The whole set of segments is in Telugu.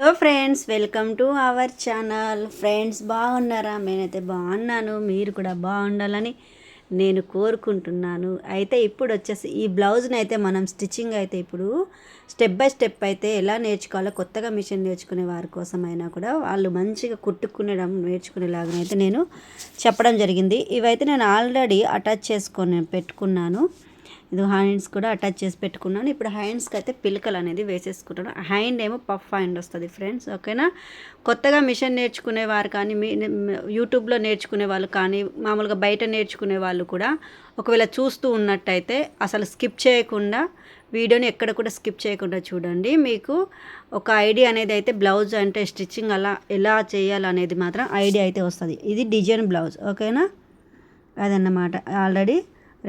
Hello friends welcome to our channel friends బాగున్నారా? నేనైతే బాగున్నాను. మీరు కూడా బాగుండాలని నేను కోరుకుంటున్నాను. అయితే ఇప్పుడు వచ్చేసి ఈ బ్లౌజ్ని అయితే మనం స్టిచ్చింగ్ అయితే ఇప్పుడు స్టెప్ బై స్టెప్ అయితే ఎలా నేర్చుకోవాలో కొత్తగా మిషన్ నేర్చుకునే వారి కోసమైనా కూడా వాళ్ళు మంచిగా కుట్టుకునేడం నేర్చుకునేలాగానైతే నేను చెప్పడం జరిగింది. ఇవైతే నేను ఆల్రెడీ అటాచ్ చేసుకొని పెట్టుకున్నాను. ఇది హ్యాండ్స్ కూడా అటాచ్ చేసి పెట్టుకున్నాను. ఇప్పుడు హ్యాండ్స్కి అయితే పిలకలు అనేది వేసేసుకుంటాను. హ్యాండ్ ఏమో పఫ్ హ్యాండ్ వస్తుంది ఫ్రెండ్స్ ఓకేనా? కొత్తగా మిషన్ నేర్చుకునే వారు కానీ మీ యూట్యూబ్లో నేర్చుకునే వాళ్ళు కానీ మామూలుగా బయట నేర్చుకునే వాళ్ళు కూడా ఒకవేళ చూస్తూ ఉన్నట్టయితే అసలు స్కిప్ చేయకుండా వీడియోని ఎక్కడ కూడా స్కిప్ చేయకుండా చూడండి. మీకు ఒక ఐడియా అనేది అయితే బ్లౌజ్ అంటే స్టిచ్చింగ్ అలా ఎలా చేయాలనేది మాత్రం ఐడియా అయితే వస్తుంది. ఇది డిజైన్ బ్లౌజ్ ఓకేనా? అదన్నమాట. ఆల్రెడీ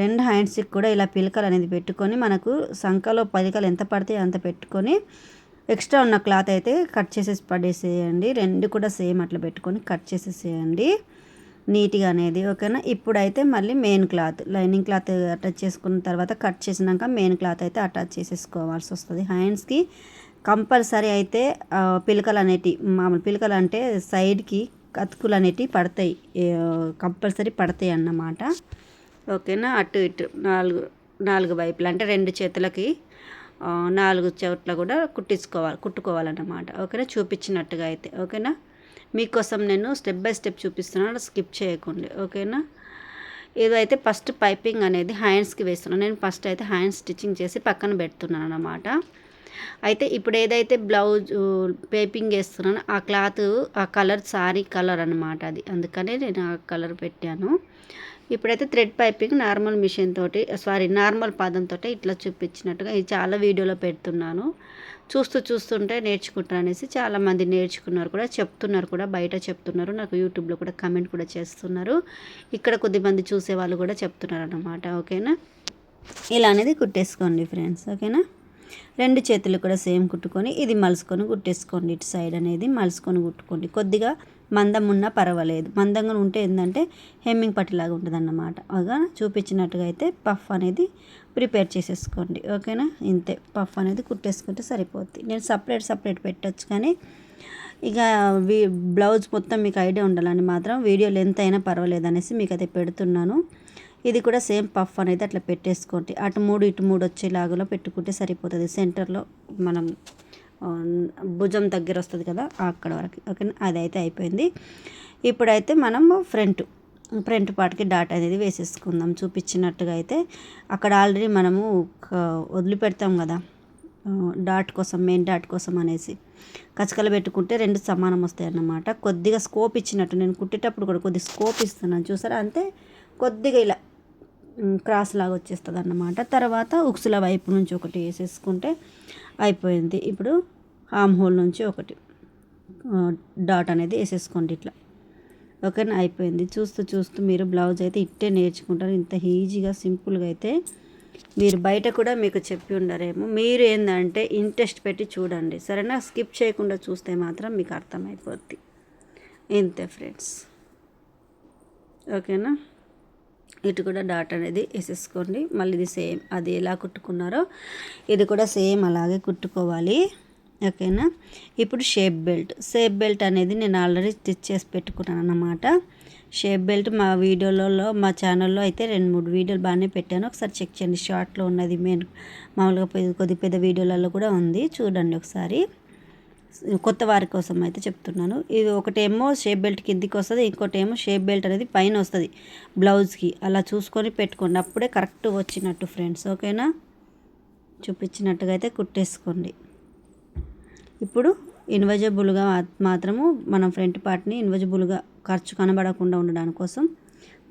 రెండు హ్యాండ్స్కి కూడా ఇలా పిలకలు అనేది పెట్టుకొని మనకు సంఖలో పదికలు ఎంత పడితే అంత పెట్టుకొని ఎక్స్ట్రా ఉన్న క్లాత్ అయితే కట్ చేసేసి పడేసేయండి. రెండు కూడా సేమ్ అట్లా పెట్టుకొని కట్ చేసేసేయండి. నీట్గా అనేది ఓకేనా? ఇప్పుడైతే మళ్ళీ main cloth lining cloth attach చేసుకున్న తర్వాత కట్ చేసినాక మెయిన్ క్లాత్ అయితే అటాచ్ చేసేసుకోవాల్సి వస్తుంది. హ్యాండ్స్కి కంపల్సరీ అయితే పిలకలు అనేటివి మామూలు పిలకలు అంటే సైడ్కి కతుకులు అనేటివి పడతాయి కంపల్సరీ పడతాయి అన్నమాట. ఓకేనా? అటు ఇటు. నాలుగు నాలుగు వైపులు. అంటే రెండు చేతులకి నాలుగు చోట్ల కూడా కుట్టించుకోవాలి కుట్టుకోవాలన్నమాట. ఓకేనా? చూపించినట్టుగా అయితే. ఓకేనా? మీకోసం నేను స్టెప్ బై స్టెప్ చూపిస్తున్నాను. స్కిప్ చేయకండి. ఓకేనా? ఇదైతే ఫస్ట్ పైపింగ్ అనేది హ్యాండ్స్కి వేస్తున్నాను. నేను ఫస్ట్ అయితే హ్యాండ్స్ స్టిచ్చింగ్ చేసి పక్కన పెడుతున్నాను అన్నమాట. అయితే ఇప్పుడు ఏదైతే బ్లౌజ్ పేపింగ్ వేస్తున్నానో ఆ క్లాత్ ఆ కలర్ సారీ కలర్ అనమాట అది. అందుకనే నేను ఆ కలర్ పెట్టాను. ఇప్పుడైతే థ్రెడ్ పైపింగ్ నార్మల్ మిషన్ తోటి సారీ నార్మల్ పాదంతో ఇట్లా చూపించినట్టుగా ఇది చాలా వీడియోలో పెడుతున్నాను. చూస్తూ చూస్తుంటే నేర్చుకుంటారు అనేసి చాలామంది నేర్చుకున్నారు కూడా చెప్తున్నారు కూడా బయట చెప్తున్నారు నాకు యూట్యూబ్లో కూడా కమెంట్ కూడా చేస్తున్నారు. ఇక్కడ కొద్దిమంది చూసే వాళ్ళు కూడా చెప్తున్నారు అన్నమాట ఓకేనా? ఇలా అనేది కుట్టేసుకోండి ఫ్రెండ్స్ ఓకేనా? రెండు చేతులు కూడా సేమ్ కుట్టుకొని ఇది మలుసుకొని కుట్టేసుకోండి ఇటు సైడ్ అనేది మలుసుకొని కుట్టుకోండి. కొద్దిగా మందం ఉన్నా పర్వాలేదు. మందంగా ఉంటే ఏంటంటే హెమ్మింగ్ పట్టిలాగా ఉంటుంది అన్నమాట చూపించినట్టుగా అయితే పఫ్ అనేది ప్రిపేర్ చేసేసుకోండి. ఓకేనా? ఇంతే. పఫ్ అనేది కుట్టేసుకుంటే సరిపోద్ది. నేను సపరేట్ సపరేట్ పెట్టచ్చు కానీ ఇక బ్లౌజ్ మొత్తం మీకు ఐడియా ఉండాలని మాత్రం వీడియో లెంత్ అయినా పర్వాలేదు అనేసి మీకు అయితే పెడుతున్నాను. ఇది కూడా సేమ్ పఫ్ అనేది అట్లా పెట్టేసుకోండి. అటు మూడు ఇటు మూడు వచ్చేలాగా పెట్టుకుంటే సరిపోతుంది. సెంటర్లో మనం భుజం దగ్గర వస్తుంది కదా అక్కడ వరకు. ఓకే అది అయితే అయిపోయింది. ఇప్పుడైతే మనము ఫ్రంట్ ఫ్రంట్ పార్ట్కి డాట్ అనేది వేసేసుకుందాం. చూపించినట్టుగా అయితే అక్కడ ఆల్రెడీ మనము వదిలిపెడతాం కదా డాట్ కోసం మెయిన్ డాట్ కోసం అనేసి. కచకలు పెట్టుకుంటే రెండు సమానం వస్తాయి అన్నమాట. కొద్దిగా స్కోప్ ఇచ్చినట్టు నేను కుట్టేటప్పుడు కూడా కొద్దిగా స్కోప్ ఇస్తున్నాను. చూసారా? అంతే కొద్దిగా ఇలా క్రాస్ లాగా వచ్చేస్తుంది అన్నమాట తర్వాత ఉక్సుల వైపు నుంచి ఒకటి వేసేసుకుంటే అయిపోయింది. ఇప్పుడు ఆమ్ హోల్ నుంచి ఒకటి. డాట్ అనేది వేసేసుకోండి ఇట్లా. ఓకేనా? అయిపోయింది. చూస్తూ చూస్తూ మీరు బ్లౌజ్ అయితే ఇట్టే నేర్చుకుంటారు. ఇంత ఈజీగా సింపుల్గా అయితే మీరు బయట కూడా మీకు చెప్పి ఉండరేమో. మీరు ఏంటంటే ఇంట్రెస్ట్ పెట్టి చూడండి. సరేనా? స్కిప్ చేయకుండా చూస్తే మాత్రం మీకు అర్థమైపోద్ది. ఇంతే ఫ్రెండ్స్. ఓకేనా? ఇటు కూడా డాట్ అనేది వేసేసుకోండి. మళ్ళీ ఇది సేమ్ అది ఎలా కుట్టుకున్నారో ఇది కూడా సేమ్ అలాగే కుట్టుకోవాలి. ఓకేనా? ఇప్పుడు షేప్ బెల్ట్. షేప్ బెల్ట్ అనేది నేను ఆల్రెడీ స్టిచ్ చేసి పెట్టుకున్నాను అన్నమాట. షేప్ బెల్ట్ మా వీడియోలలో మా ఛానల్లో అయితే రెండు మూడు వీడియోలు బాగానే పెట్టాను. ఒకసారి చెక్ చేయండి. షార్ట్లో ఉన్నది మెయిన్ మామూలుగా కొద్ది పెద్ద వీడియోలలో కూడా ఉంది. చూడండి ఒకసారి. కొత్త వారి కోసం అయితే చెప్తున్నాను. ఇది ఒకటేమో షేప్ బెల్ట్ కిందికి వస్తుంది ఇంకోటి ఏమో షేప్ బెల్ట్ అనేది పైన వస్తుంది బ్లౌజ్కి. అలా చూసుకొని పెట్టుకోండి. అప్పుడే కరెక్ట్ వచ్చినట్టు ఫ్రెండ్స్. ఓకేనా? చూపించినట్టుగా అయితే కుట్టేసుకోండి. ఇప్పుడు ఇన్వజిబుల్గా మాత్రము మనం ఫ్రంట్ పార్ట్ని ఇన్విజిబుల్గా ఖర్చు కనబడకుండా ఉండడానికి కోసం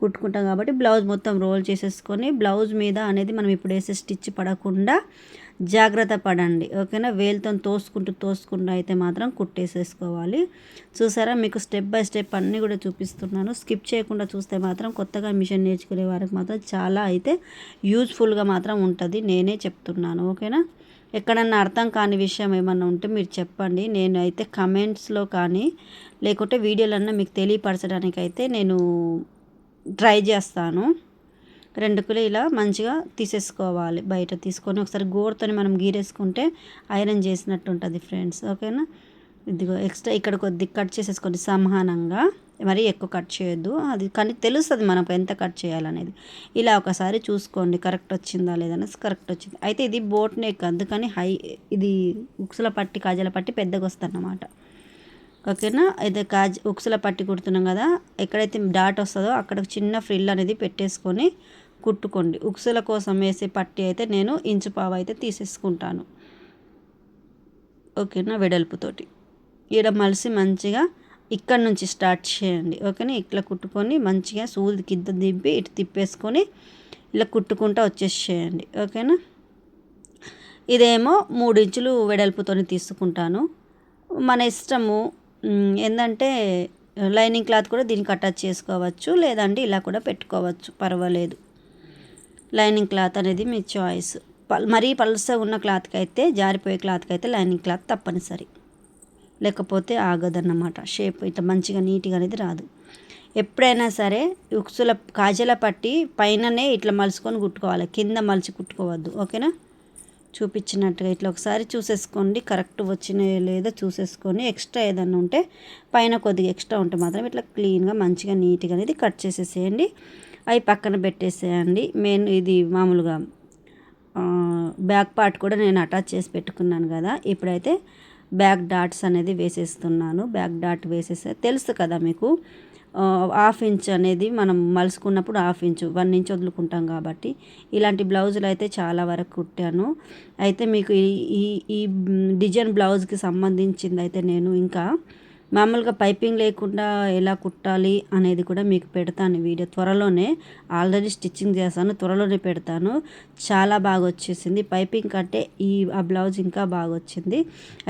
కుట్టుకుంటాం కాబట్టి బ్లౌజ్ మొత్తం రోల్ చేసేసుకొని బ్లౌజ్ మీద అనేది మనం ఇప్పుడు వేసే స్టిచ్ పడకుండా జాగ్రత్త పడండి. ఓకేనా? వేలుతో తోసుకుంటూ తోసుకుంటూ అయితే మాత్రం కుట్టేసేసుకోవాలి. చూసారా? మీకు స్టెప్ బై స్టెప్ అన్నీ కూడా చూపిస్తున్నాను. స్కిప్ చేయకుండా చూస్తే మాత్రం కొత్తగా మిషన్ నేర్చుకునే వారికి మాత్రం చాలా అయితే యూజ్ఫుల్గా మాత్రం ఉంటుంది. నేనే చెప్తున్నాను. ఓకేనా? ఎక్కడన్నా అర్థం కాని విషయం ఏమన్నా ఉంటే మీరు చెప్పండి. నేను అయితే కమెంట్స్లో కానీ లేకుంటే వీడియోలన్నా మీకు తెలియపరచడానికి అయితే నేను ట్రై చేస్తాను. రెండు కిలో ఇలా మంచిగా తీసేసుకోవాలి. బయట తీసుకొని ఒకసారి గోరుతో మనం గీరేసుకుంటే ఐరన్ చేసినట్టు ఉంటుంది ఫ్రెండ్స్ ఓకేనా? ఇదిగో ఎక్స్ట్రా ఇక్కడ కొద్ది కట్ చేసేసుకోండి సమానంగా. మరీ ఎక్కువ కట్ చేయొద్దు. అది కానీ తెలుస్తుంది మనకు ఎంత కట్ చేయాలనేది. ఇలా ఒకసారి చూసుకోండి. కరెక్ట్ వచ్చిందా లేదనేసి కరెక్ట్ వచ్చింది. అయితే ఇది బోట్ నెక్. అందుకని హై ఇది ఉక్సుల పట్టి కాజల పట్టి పెద్దగా వస్తుందన్నమాట. ఓకేనా? అయితే కాజ్ ఉక్సుల పట్టి కుడుతున్నాం కదా. ఎక్కడైతే డాట్ వస్తుందో అక్కడ చిన్న ఫ్రిల్ అనేది పెట్టేసుకొని కుట్టుకోండి. ఉక్సుల కోసం వేసే పట్టి అయితే నేను ఇంచు పావు అయితే తీసేసుకుంటాను. ఓకేనా? వెడల్పుతోటి ఈడ మలిసి మంచిగా ఇక్కడ నుంచి స్టార్ట్ చేయండి. ఓకేనా? ఇట్లా కుట్టుకొని మంచిగా సూది కింద దింపి ఇటు తిప్పేసుకొని ఇలా కుట్టుకుంటూ వచ్చేసేయండి. ఓకేనా? ఇదేమో మూడు ఇంచులు వెడల్పుతో తీసుకుంటాను. మన ఇష్టము ఏంటంటే లైనింగ్ క్లాత్ కూడా దీనికి అటాచ్ చేసుకోవచ్చు లేదంటే ఇలా కూడా పెట్టుకోవచ్చు. పర్వాలేదు. లైనింగ్ క్లాత్ అనేది మీ చాయిస్. మరీ పలుసగా ఉన్న క్లాత్కి అయితే జారిపోయే క్లాత్కి అయితే లైనింగ్ క్లాత్ తప్పనిసరి. లేకపోతే ఆగదన్నమాట. షేప్ ఇట్లా మంచిగా నీట్గా అనేది రాదు. ఎప్పుడైనా సరే ఉక్సుల కాజల పట్టి పైననే ఇట్లా మలుచుకొని కుట్టుకోవాలి. కింద మలిచి కుట్టుకోవద్దు. ఓకేనా? చూపించినట్టుగా ఇట్లా ఒకసారి చూసేసుకోండి. కరెక్ట్ వచ్చినాయో లేదో చూసేసుకొని ఎక్స్ట్రా ఏదన్నా ఉంటే పైన కొద్దిగా ఎక్స్ట్రా ఉంటే మాత్రం ఇట్లా క్లీన్గా మంచిగా నీట్గా అనేది కట్ చేసేసేయండి. అవి పక్కన పెట్టేసేయండి. మెయిన్ ఇది మామూలుగా బ్యాక్ పార్ట్ కూడా నేను అటాచ్ చేసి పెట్టుకున్నాను కదా. ఇప్పుడైతే బ్యాక్ డాట్స్ అనేది వేసేస్తున్నాను. బ్యాక్ డాట్ వేసేస్తే తెలుసు కదా మీకు. హాఫ్ ఇంచ్ అనేది మనం మలుసుకున్నప్పుడు హాఫ్ ఇంచ్ వన్ ఇంచ్ వదులుకుంటాం కాబట్టి. ఇలాంటి బ్లౌజులు అయితే చాలా వరకు కుట్టాను. అయితే మీకు ఈ ఈ డిజైన్ బ్లౌజ్కి సంబంధించింది అయితే నేను ఇంకా మామూలుగా పైపింగ్ లేకుండా ఎలా కుట్టాలి అనేది కూడా మీకు పెడతాను వీడియో. త్వరలోనే ఆల్రెడీ స్టిచ్చింగ్ చేస్తాను త్వరలోనే పెడతాను. చాలా బాగా వచ్చేసింది. పైపింగ్ కంటే ఈ ఆ బ్లౌజ్ ఇంకా బాగా వచ్చింది.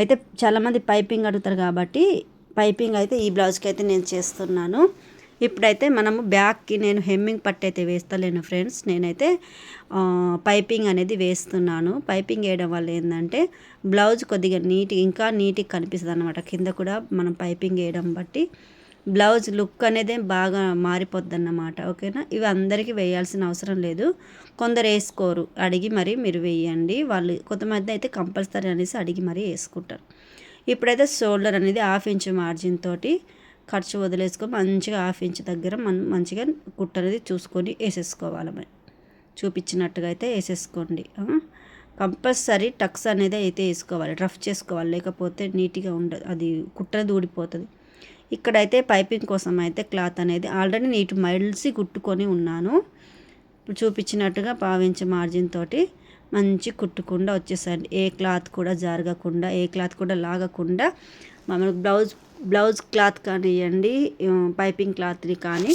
అయితే చాలామంది పైపింగ్ అడుగుతారు కాబట్టి పైపింగ్ అయితే ఈ బ్లౌజ్కి అయితే నేను చేస్తున్నాను. ఇప్పుడైతే మనము బ్యాక్కి నేను హెమ్మింగ్ పట్టు అయితే వేస్తలేను ఫ్రెండ్స్. నేనైతే పైపింగ్ అనేది వేస్తున్నాను. పైపింగ్ వేయడం వల్ల ఏంటంటే బ్లౌజ్ కొద్దిగా నీట్ ఇంకా నీట్గా కనిపిస్తుంది అనమాట కింద కూడా మనం పైపింగ్ వేయడం బట్టి బ్లౌజ్ లుక్ అనేది బాగా మారిపోద్ది అన్నమాట ఓకేనా? ఇవి అందరికీ వేయాల్సిన అవసరం లేదు. కొందరు వేసుకోరు. అడిగి మరి మీరు వేయండి. వాళ్ళు కొంతమంది అయితే కంపల్సరీ అనేసి అడిగి మరీ వేసుకుంటారు. ఇప్పుడైతే షోల్డర్ అనేది హాఫ్ ఇంచ్ మార్జిన్ తోటి ఖర్చు వదిలేసుకొని మంచిగా హాఫ్ ఇంచ్ దగ్గర మనం మంచిగా కుట్ట అనేది చూసుకొని వేసేసుకోవాలి మరి. చూపించినట్టుగా అయితే వేసేసుకోండి. కంపల్సరీ టక్స్ అనేది అయితే వేసుకోవాలి రఫ్ చేసుకోవాలి లేకపోతే నీట్గా ఉండదు అది కుట్టనేది ఊడిపోతుంది. ఇక్కడైతే పైపింగ్ కోసం అయితే క్లాత్ అనేది ఆల్రెడీ నీటి మైల్సి కుట్టుకొని ఉన్నాను. చూపించినట్టుగా పావించి మార్జిన్ తోటి మంచి కుట్టకుండా వచ్చేసండి. ఏ క్లాత్ కూడా జరగకుండా ఏ క్లాత్ కూడా లాగకుండా మామూలు బ్లౌజ్ బ్లౌజ్ క్లాత్ కానివ్వండి పైపింగ్ క్లాత్ని కానీ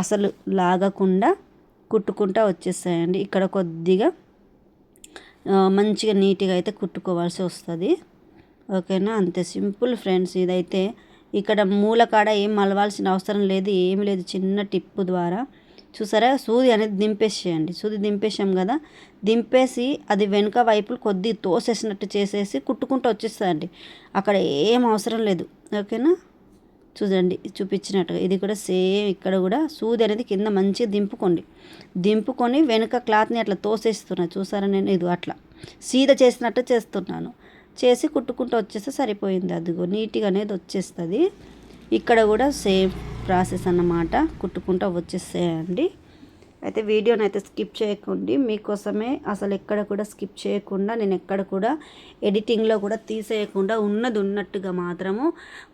అసలు లాగకుండా కుట్టుకుంటా వచ్చేస్తాయండి. ఇక్కడ కొద్దిగా మంచిగా నీట్గా అయితే కుట్టుకోవాల్సి వస్తుంది. ఓకేనా? అంతే సింపుల్ ఫ్రెండ్స్ ఇదైతే. ఇక్కడ మూలకాడ ఏం మలవాల్సిన అవసరం లేదు ఏమి లేదు. చిన్న టిప్పు ద్వారా. చూసారా? సూది అనేది దింపేసేయండి. సూది దింపేసాం కదా? దింపేసి అది వెనుక వైపులు కొద్ది తోసేసినట్టు చేసేసి కుట్టుకుంటూ వచ్చేస్తుందండి అక్కడ ఏం అవసరం లేదు. ఓకేనా? చూడండి చూపించినట్టుగా. ఇది కూడా సేమ్ ఇక్కడ కూడా సూది అనేది కింద మంచిగా దింపుకోండి. దింపుకొని వెనుక క్లాత్ని అట్లా తోసేస్తున్నా. చూసారా నేను? ఇది అట్లా. సీద చేసినట్టు చేస్తున్నాను. చేసి కుట్టుకుంటూ వచ్చేస్తే సరిపోయింది. అదిగో నీట్గా అనేది వచ్చేస్తుంది. ఇక్కడ కూడా సేమ్ ప్రాసెస్ అన్నమాట. కుట్టుకుంటూ వచ్చేసేయండి. అయితే వీడియోని అయితే స్కిప్ చేయకండి. మీకోసమే అసలు ఎక్కడ కూడా స్కిప్ చేయకుండా నేను ఎక్కడ కూడా ఎడిటింగ్లో కూడా తీసేయకుండా ఉన్నది ఉన్నట్టుగా మాత్రము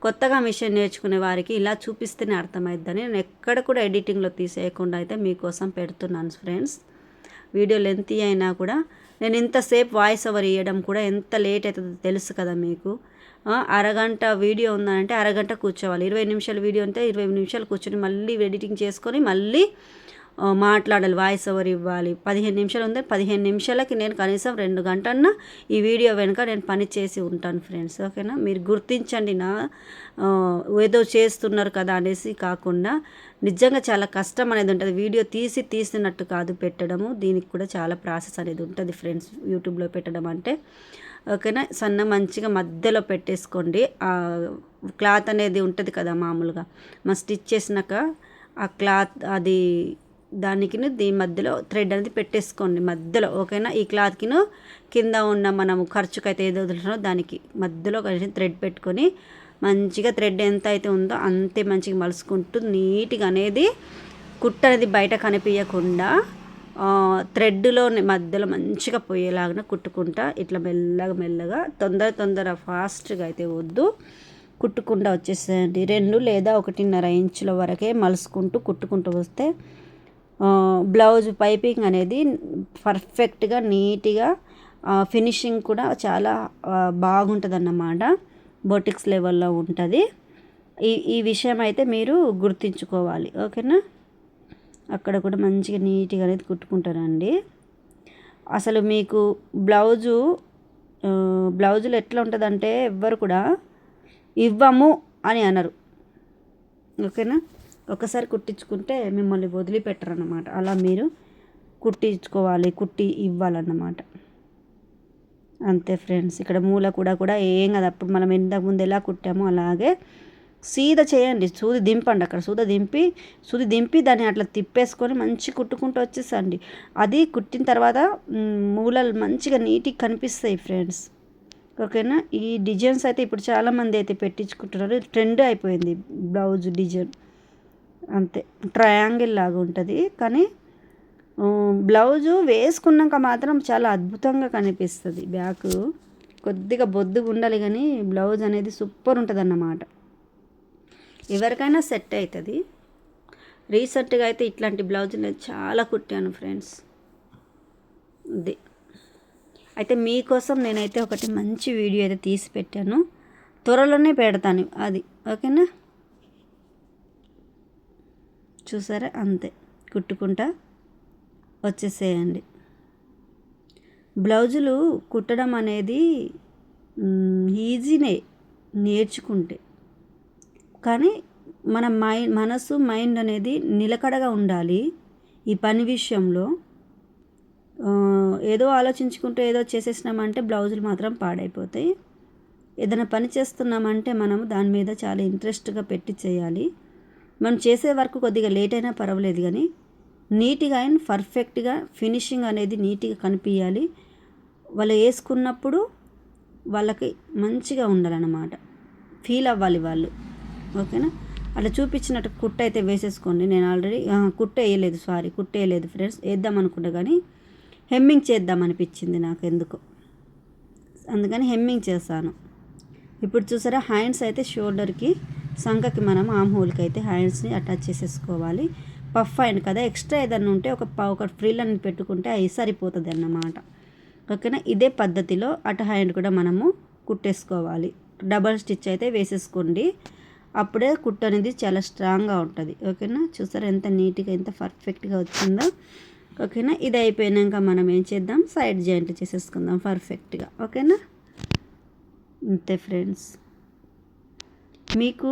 కొత్తగా మిషన్ నేర్చుకునే వారికి ఇలా చూపిస్తేనే అర్థమైద్దని నేను ఎక్కడ కూడా ఎడిటింగ్లో తీసేయకుండా అయితే మీకోసం పెడుతున్నాను ఫ్రెండ్స్. వీడియో లెంత్ అయినా కూడా నేను ఇంతసేపు వాయిస్ ఓవర్ ఇవ్వడం కూడా ఎంత లేట్ అవుతుందో తెలుసు కదా మీకు. అరగంట వీడియో ఉందంటే అరగంట కూర్చోవాలి. ఇరవై నిమిషాల వీడియో అంటే ఇరవై నిమిషాలు కూర్చొని మళ్ళీ ఎడిటింగ్ చేసుకొని మళ్ళీ మాట్లాడాలి వాయిస్ ఓవర్ ఇవ్వాలి. పదిహేను నిమిషాలు ఉంది పదిహేను నిమిషాలకి నేను కనీసం రెండు గంటన్న ఈ వీడియో వెనుక నేను పని చేసి ఉంటాను ఫ్రెండ్స్ ఓకేనా? మీరు గుర్తించండి నా ఏదో చేస్తున్నారు కదా అనేసి కాకుండా నిజంగా చాలా కష్టం అనేది ఉంటుంది. వీడియో తీసి తీసినట్టు కాదు పెట్టడము. దీనికి కూడా చాలా ప్రాసెస్ అనేది ఉంటుంది ఫ్రెండ్స్ యూట్యూబ్లో పెట్టడం అంటే. ఓకేనా? సన్న మంచిగా మధ్యలో పెట్టేసుకోండి. క్లాత్ అనేది ఉంటుంది కదా మామూలుగా. మా స్టిచ్ చేసినాక ఆ క్లాత్ అది దానికి దీని మధ్యలో థ్రెడ్ అనేది పెట్టేసుకోండి. మధ్యలో ఓకేనా? ఈ క్లాత్కిను కింద ఉన్న మనము ఖర్చుకైతే ఏదో వదులుతున్నారో దానికి మధ్యలో కలిసి థ్రెడ్ పెట్టుకొని మంచిగా థ్రెడ్ ఎంత అయితే ఉందో అంతే మంచిగా మలుసుకుంటూ నీట్గా అనేది కుట్ట అనేది బయట కనిపించకుండా థ్రెడ్లో మధ్యలో మంచిగా పోయేలాగా కుట్టుకుంటా ఇట్లా మెల్లగా మెల్లగా తొందర తొందర ఫాస్ట్గా అయితే వద్దు. కుట్టుకుండా వచ్చేసేయండి. రెండు లేదా ఒకటిన్నర ఇంచుల వరకే మలుసుకుంటూ కుట్టుకుంటూ వస్తే బ్లౌజ్ పైపింగ్ అనేది పర్ఫెక్ట్గా నీట్గా ఫినిషింగ్ కూడా చాలా బాగుంటుంది అన్నమాట బొటిక్స్ లెవెల్లో ఉంటుంది. ఈ ఈ విషయం అయితే మీరు గుర్తుంచుకోవాలి. ఓకేనా? అక్కడ కూడా మంచిగా నీట్గా అనేది కుట్టుకుంటారండి. అసలు మీకు బ్లౌజు బ్లౌజులు ఎట్లా ఉంటుందంటే ఎవ్వరు కూడా ఇవ్వము అని అనరు. ఓకేనా? ఒకసారి కుట్టించుకుంటే మిమ్మల్ని వదిలిపెట్టరన్నమాట. అలా మీరు కుట్టించుకోవాలి కుట్టి ఇవ్వాలన్నమాట. అంతే ఫ్రెండ్స్ ఇక్కడ మూల కూడా కూడా ఏం కదా. అప్పుడు మనం ఇంతకుముందు ఎలా కుట్టామో అలాగే సీద చేయండి. సూది దింపండి అక్కడ సూద దింపి సూది దింపి దాన్ని అట్లా తిప్పేసుకొని మంచి కుట్టుకుంటూ వచ్చేసండి. అది కుట్టిన తర్వాత మూలలు మంచిగా నీట్గా కనిపిస్తాయి ఫ్రెండ్స్. ఓకేనా? ఈ డిజైన్స్ అయితే ఇప్పుడు చాలామంది అయితే పెట్టించుకుంటున్నారు. ట్రెండ్ అయిపోయింది బ్లౌజ్ డిజైన్. అంతే. ట్రయాంగిల్ లాగా ఉంటుంది. కానీ బ్లౌజు వేసుకున్నాక మాత్రం చాలా అద్భుతంగా కనిపిస్తుంది. బ్యాక్ కొద్దిగా బొద్దుగా ఉండాలి కానీ బ్లౌజ్ అనేది సూపర్ ఉంటుంది అన్నమాట ఎవరికైనా సెట్ అవుతుంది రీసెంట్గా అయితే ఇట్లాంటి బ్లౌజ్ నేను చాలా కుట్టాను ఫ్రెండ్స్ ఇది అయితే మీకోసం నేనైతే ఒకటి మంచి వీడియో అయితే తీసి పెట్టాను. త్వరలోనే పెడతాను. అది. ఓకేనా? చూసారా? అంతే. కుట్టుకుంటా వచ్చేసేయండి. బ్లౌజులు కుట్టడం అనేది ఈజీనే నేర్చుకుంటే. కానీ మన మైండ్ మనసు మైండ్ అనేది నిలకడగా ఉండాలి ఈ పని విషయంలో. ఏదో ఆలోచించుకుంటూ ఏదో చేసేసినామంటే బ్లౌజులు మాత్రం పాడైపోతాయి. ఏదైనా పని చేస్తున్నామంటే మనము దాని మీద చాలా ఇంట్రెస్ట్గా పెట్టి చేయాలి. మనం చేసే వర్క్ కొద్దిగా లేట్ అయినా పర్వాలేదు కానీ నీట్గా అండ్ పర్ఫెక్ట్గా ఫినిషింగ్ అనేది నీట్గా కనిపించాలి వాళ్ళు వేసుకున్నప్పుడు వాళ్ళకి మంచిగా ఉండాలన్నమాట. ఫీల్ అవ్వాలి వాళ్ళు. ఓకేనా అట్లా చూపించినట్టు కుట్ట అయితే వేసేసుకోండి. నేను ఆల్రెడీ కుట్ట వేయలేదు సారీ కుట్ట వేయలేదు ఫ్రెండ్స్ వేద్దాం అనుకుంటా కానీ హెమ్మింగ్ చేద్దాం అనిపించింది నాకు ఎందుకు. అందుకని హెమ్మింగ్ చేస్తాను. ఇప్పుడు చూసారా హ్యాండ్స్ అయితే షోల్డర్కి సంఖకి మనం ఆమ్ హోల్కి అయితే హ్యాండ్స్ని అటాచ్ చేసేసుకోవాలి. పఫ్ హ్యాండ్ కదా ఎక్స్ట్రా ఏదన్నా ఉంటే ఒక ఒక ఫ్రిల్ అని పెట్టుకుంటే అవి సరిపోతుంది అన్నమాట. ఓకేనా? ఇదే పద్ధతిలో అటు హ్యాండ్ కూడా మనము కుట్టేసుకోవాలి. డబల్ స్టిచ్ అయితే వేసేసుకోండి. అప్పుడే కుట్టు అనేది చాలా స్ట్రాంగ్గా ఉంటుంది. ఓకేనా? చూసారా ఎంత నీట్గా ఎంత పర్ఫెక్ట్గా వచ్చిందో? ఓకేనా? ఇది అయిపోయాక మనం ఏం చేద్దాం? సైడ్ జాయింట్ చేసేసుకుందాం పర్ఫెక్ట్గా ఓకేనా? అంతే ఫ్రెండ్స్ మీకు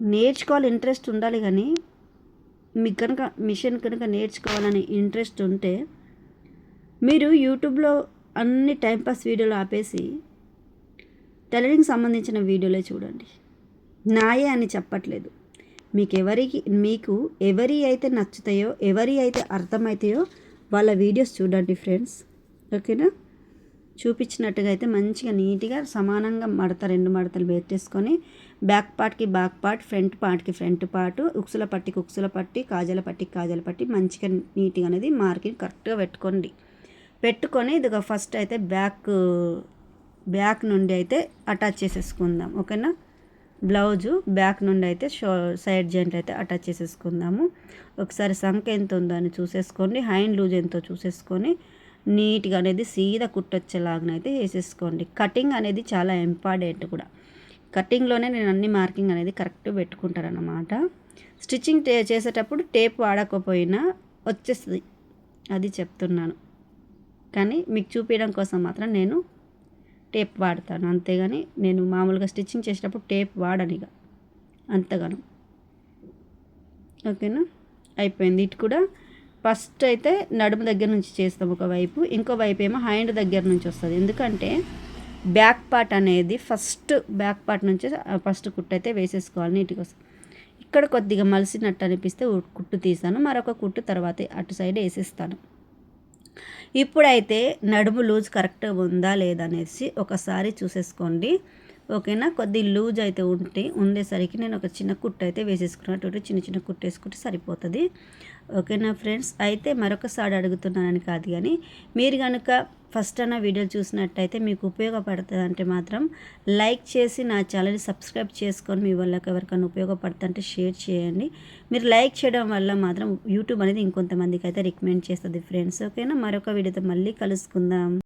నేర్చుకోవాలి ఇంట్రెస్ట్ ఉండాలి కానీ మీకు కనుక మిషన్ కనుక నేర్చుకోవాలని ఇంట్రెస్ట్ ఉంటే మీరు యూట్యూబ్లో అన్ని టైంపాస్ వీడియోలు ఆపేసి టైలరింగ్ సంబంధించిన వీడియోలే చూడండి. నాయే అని చెప్పట్లేదు. మీకు ఎవరికి మీకు ఎవరి అయితే నచ్చుతాయో ఎవరి అయితే అర్థమవుతాయో వాళ్ళ వీడియోస్ చూడండి ఫ్రెండ్స్ ఓకేనా చూపించినట్టుగా అయితే మంచిగా నీట్గా సమానంగా మడత రెండు మడతలు పెట్టేసుకొని బ్యాక్ పార్ట్కి బ్యాక్ పార్ట్ ఫ్రంట్ పార్ట్కి ఫ్రంట్ పార్ట్ ఉక్సుల పట్టికి ఉక్సుల పట్టి కాజల పట్టికి కాజల పట్టి మంచిగా నీట్గా అనేది మార్కింగ్ కరెక్ట్గా పెట్టుకోండి. పెట్టుకొని ఇది ఫస్ట్ అయితే బ్యాక్ బ్యాక్ నుండి అయితే అటాచ్ చేసేసుకుందాం. ఓకేనా? బ్లౌజు బ్యాక్ నుండి అయితే షో సైడ్ జాయింట్ అయితే అటాచ్ చేసేసుకుందాము. ఒకసారి సంఖ ఎంత ఉందో అని చూసేసుకోండి. హ్యాండ్ లూజ్ ఎంతో చూసేసుకొని నీట్గా అనేది సీదా కుట్టొచ్చేలాగానైతే వేసేసుకోండి. కటింగ్ అనేది చాలా ఇంపార్టెంట్ కూడా. కటింగ్లోనే నేను అన్ని మార్కింగ్ అనేది కరెక్ట్ పెట్టుకుంటారనమాట స్టిచ్చింగ్ చేసేటప్పుడు టేప్ వాడకపోయినా వచ్చేస్తుంది. అది చెప్తున్నాను. కానీ మీకు చూపించడం కోసం మాత్రం నేను టేప్ వాడతాను. అంతేగాని నేను మామూలుగా స్టిచ్చింగ్ చేసేటప్పుడు టేప్ వాడనిగా అంతగాను. ఓకేనా? అయిపోయింది. ఇటు కూడా ఫస్ట్ అయితే నడుము దగ్గర నుంచి చేస్తాం ఒకవైపు ఇంకో వైపు ఏమో హ్యాండ్ దగ్గర నుంచి వస్తుంది. ఎందుకంటే బ్యాక్ పార్ట్ అనేది ఫస్ట్ బ్యాక్ పార్ట్ నుంచి ఫస్ట్ కుట్టు అయితే వేసేసుకోవాలి నీట్గా వస్తుంది. ఇక్కడ కొద్దిగా మలిసినట్టు అనిపిస్తే కుట్టు తీసాను మరొక కుట్టు తర్వాత అటు సైడ్ వేసేస్తాను. ఇప్పుడైతే నడుము లూజ్ కరెక్ట్గా ఉందా లేదా అనేసి ఒకసారి చూసేసుకోండి. ఓకేనా? కొద్ది లూజ్ అయితే ఉంటే ఉండేసరికి నేను ఒక చిన్న కుట్టు అయితే వేసేసుకున్నట్టు చిన్న చిన్న కుట్టు వేసుకుంటే సరిపోతుంది. ఓకేనా ఫ్రెండ్స్? అయితే మరొకసారి అడుగుతున్నానని కాదు కానీ మీరు కనుక ఫస్ట్ అన్న వీడియో చూసినట్టయితే మీకు ఉపయోగపడుతుంది అంటే మాత్రం లైక్ చేసి నా ఛానల్ని సబ్స్క్రైబ్ చేసుకొని మీ వాళ్ళకి ఎవరికైనా ఉపయోగపడుతుంటే షేర్ చేయండి. మీరు లైక్ చేయడం వల్ల మాత్రం యూట్యూబ్ అనేది ఇంకొంతమందికి అయితే రికమెండ్ చేస్తుంది ఫ్రెండ్స్. ఓకేనా? మరొక వీడియోతో మళ్ళీ కలుసుకుందాం.